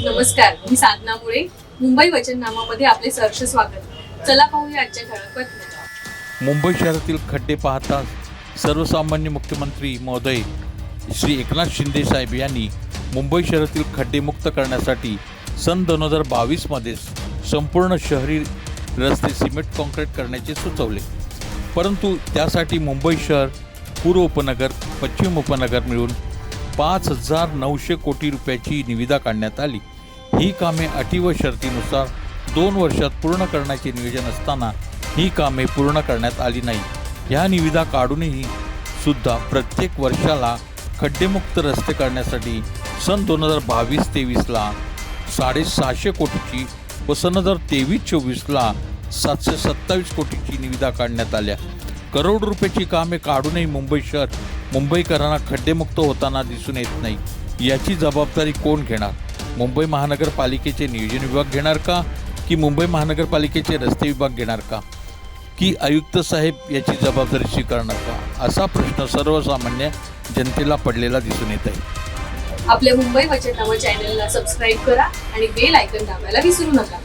नमस्कार मी साधना मुळे. मुंबई वचननामामध्ये आपले सहर्ष स्वागत. चला पाहूया आजच्या ठळक बातम्या. मुंबई शहरातील खड्डे पाहताच सर्वसामान्य मुख्यमंत्री महोदय श्री एकनाथ शिंदे साहेब यांनी मुंबई शहरातील खड्डे मुक्त करण्यासाठी सन दोन हजार बावीसमध्ये संपूर्ण शहरी रस्ते सिमेंट कॉन्क्रीट करण्याचे सुचवले. परंतु त्यासाठी मुंबई शहर पूर्व उपनगर पश्चिम उपनगर मिळून पाच हजार नऊशे कोटी रुपयाची निविदा काढण्यात आली. ही कामे अटी व शर्तीनुसार दोन वर्षात पूर्ण करण्याचे नियोजन असताना ही कामे पूर्ण करण्यात आली नाही. ह्या निविदा काढूनही सुद्धा प्रत्येक वर्षाला खड्डेमुक्त रस्ते करण्यासाठी सन दोन हजार बावीस तेवीसला साडेसहाशे कोटीची व सन हजार तेवीस चोवीसला सातशे सत्तावीस कोटीची निविदा काढण्यात आल्या. करोड रुपयाची कामे काढूनही मुंबई शहर मुंबईकरांना खड्डेमुक्त होताना दिसून येत नाही. याची जबाबदारी कोण घेणार? मुंबई महानगरपालिकेचे नियोजन विभाग घेणार का? की मुंबई महानगरपालिकेचे रस्ते विभाग घेणार का? की आयुक्त साहेब याची जबाबदारी स्वीकारणार का? असा प्रश्न सर्वसामान्य जनतेला पडलेला दिसून येत आहे. आपल्या मुंबई वचननामा चॅनलला सबस्क्राईब करा आणि बेल आयकन दाबायला विसरू नका.